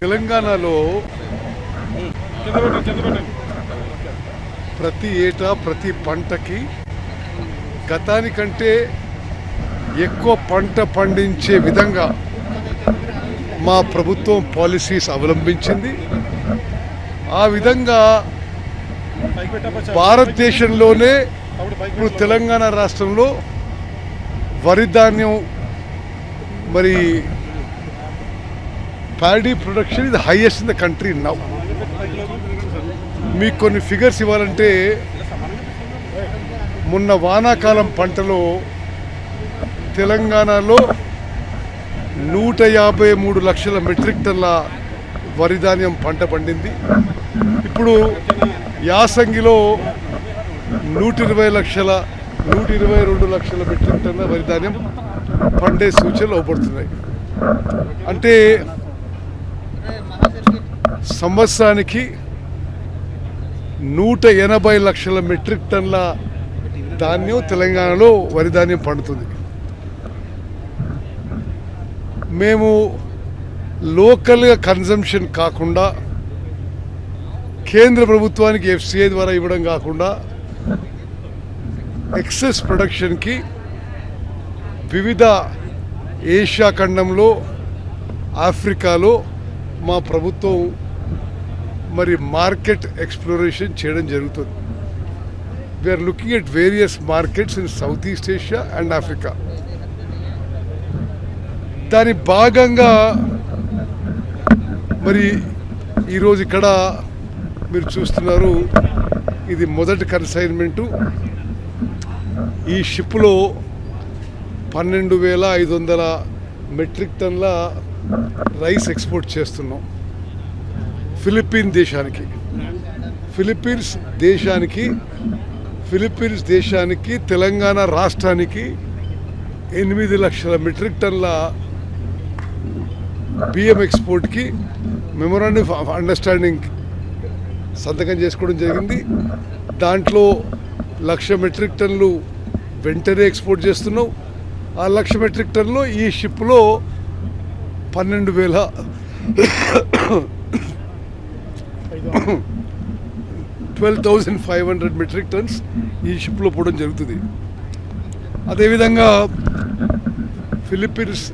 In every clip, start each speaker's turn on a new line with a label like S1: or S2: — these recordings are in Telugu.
S1: తెలంగాణలో ప్రతి ఏటా ప్రతి పంటకి గతానికంటే ఎక్కువ పంట పండించే విధంగా మా ప్రభుత్వం పాలసీస్ అవలంబించింది. ఆ విధంగా భారతదేశంలోనే ఇప్పుడు తెలంగాణ రాష్ట్రంలో వరి ధాన్యం మరి ప్యాడీ ప్రొడక్షన్ ఇది highest in the country now మీకు కొన్ని ఫిగర్స్ ఇవ్వాలంటే మొన్న వానాకాలం పంటలో తెలంగాణలో నూట యాభై మూడు లక్షల మెట్రిక్ టన్ల వరిధాన్యం పంట పండింది. ఇప్పుడు యాసంగిలో నూట ఇరవై లక్షల నూట ఇరవై రెండు లక్షల మెట్రిక్ టన్ల వరిధాన్యం పండే సూచనలు అవబడుతున్నాయి. అంటే సంవత్సరానికి నూట ఎనభై లక్షల మెట్రిక్ టన్ల ధాన్యం తెలంగాణలో వరి ధాన్యం పండుతుంది. మేము లోకల్గా కన్జంప్షన్ కాకుండా కేంద్ర ప్రభుత్వానికి ఎఫ్సిఐ ద్వారా ఇవ్వడం కాకుండా ఎక్సెస్ ప్రొడక్షన్కి వివిధ ఏషియా ఖండంలో ఆఫ్రికాలో మా ప్రభుత్వం మరి మార్కెట్ ఎక్స్ప్లోరేషన్ చేయడం జరుగుతుంది. We're looking at various markets in South East Asia and Africa దాని భాగంగా మరి ఈరోజు ఇక్కడ మీరు చూస్తున్నారు ఇది మొదటి కన్సైన్మెంటు ఈ షిప్లో పన్నెండు వేల ఐదు వందల మెట్రిక్ టన్ల రైస్ ఎక్స్పోర్ట్ చేస్తున్నాం. ఫిలిప్పీన్ దేశానికి. ఫిలిప్పీన్స్ దేశానికి ఫిలిప్పీన్స్ దేశానికి తెలంగాణ రాష్ట్రానికి ఎనిమిది లక్షల మెట్రిక్ టన్ల బియ్యం ఎక్స్పోర్ట్కి మెమొరాండం ఆఫ్ అండర్స్టాండింగ్ సంతకం చేసుకోవడం జరిగింది. దాంట్లో లక్ష మెట్రిక్ టన్లు వెంటనే ఎక్స్పోర్ట్ చేస్తున్నాం. ఆ లక్ష మెట్రిక్ టన్లు ఈ షిప్లో పన్నెండు వేల twelve thousand five hundred metric tons ఈ షిప్లో పోవడం జరుగుతుంది. అదేవిధంగా ఫిలిప్పీన్స్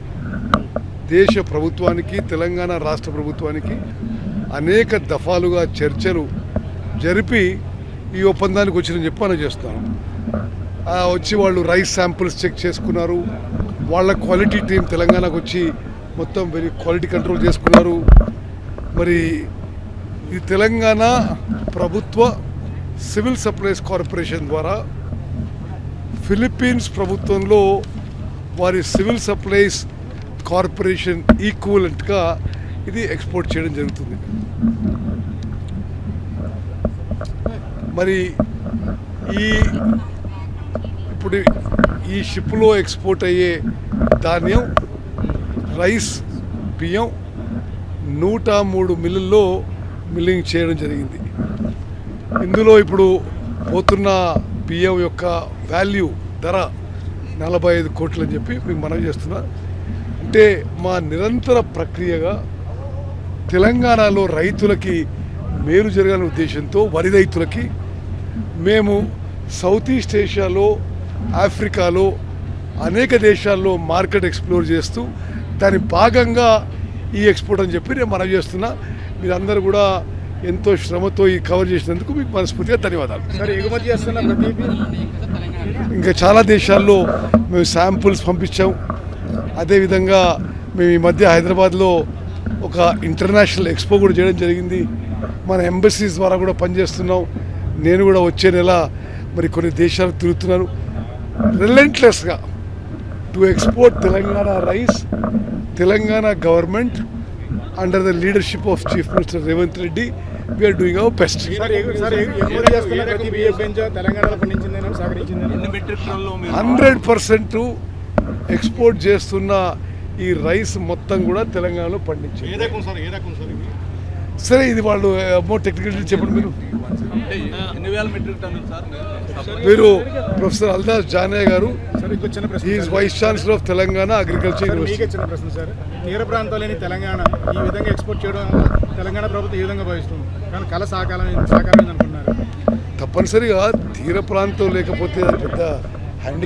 S1: దేశ ప్రభుత్వానికి తెలంగాణ రాష్ట్ర ప్రభుత్వానికి అనేక దఫాలుగా చర్చలు జరిపి ఈ ఒప్పందానికి వచ్చిన చెప్పని చేస్తున్నాను వచ్చి వాళ్ళు రైస్ శాంపుల్స్ చెక్ చేసుకున్నారు. వాళ్ళ క్వాలిటీ టీం తెలంగాణకు వచ్చి మొత్తం వెరీ క్వాలిటీ కంట్రోల్ చేసుకున్నారు. మరి ఈ తెలంగాణ ప్రభుత్వ సివిల్ సప్లైస్ కార్పొరేషన్ ద్వారా ఫిలిప్పీన్స్ ప్రభుత్వంలో వారి సివిల్ సప్లైస్ కార్పొరేషన్ ఈక్వలెంట్గా ఇది ఎక్స్పోర్ట్ చేయడం జరుగుతుంది. మరి ఈ ఇప్పుడు ఈ షిప్లో ఎక్స్పోర్ట్ అయ్యే ధాన్యం రైస్ బియ్యం నూట మూడు మిల్లుల్లో మిల్లింగ్ చేయడం జరిగింది. ఇందులో ఇప్పుడు పోతున్న బియ్యం యొక్క వాల్యూ ధర నలభై ఐదు కోట్లు అని చెప్పి మేము మనం చేస్తున్నా. అంటే మా నిరంతర ప్రక్రియగా తెలంగాణలో రైతులకి మేలు జరగాలనే ఉద్దేశంతో వరి రైతులకి మేము సౌత్ ఈస్ట్ ఏషియాలో ఆఫ్రికాలో అనేక దేశాల్లో మార్కెట్ ఎక్స్ప్లోర్ చేస్తూ దాని భాగంగా ఈ ఎక్స్పోర్ట్ అని చెప్పి నేను మనం చేస్తున్నా. మీరందరూ కూడా ఎంతో శ్రమతో ఈ కవర్ చేసినందుకు మీకు మనస్ఫూర్తిగా ధన్యవాదాలు. ఇంకా చాలా దేశాల్లో మేము శాంపుల్స్ పంపించాం. అదేవిధంగా మేము ఈ మధ్య హైదరాబాద్లో ఒక ఇంటర్నేషనల్ ఎక్స్పో కూడా చేయడం జరిగింది. మన ఎంబసీస్ ద్వారా కూడా పనిచేస్తున్నాం. నేను కూడా వచ్చే నెల మరి కొన్ని దేశాలు తిరుగుతున్నాను. రిలెంట్లెస్గా to export Telangana rice Telangana government under the leadership of chief minister Revanth Reddy we're doing our best hundred percent export చేస్తున్న ఈ రైస్ మొత్తం కూడా తెలంగాణలో పండించింది.
S2: సార్
S1: ఇది వాళ్ళు మోర్ టెక్నికల్ చెప్పండి మీరు. మీరు professor Aldas Janaiah garu is. Vice chancellor of Telangana agriculture university
S3: చిన్న ప్రశ్న సార్. తీర ప్రాంతాలని తెలంగాణ ఈ విధంగా ఎక్స్పోర్ట్ చేయడం తెలంగాణ ప్రభుత్వం ఈ విధంగా భావిస్తుంది. కానీ కళ సాకారం సాకారం అనుకుంటున్నారు.
S1: తప్పనిసరిగా తీర ప్రాంతం లేకపోతే పెద్ద హ్యాండిక్యాప్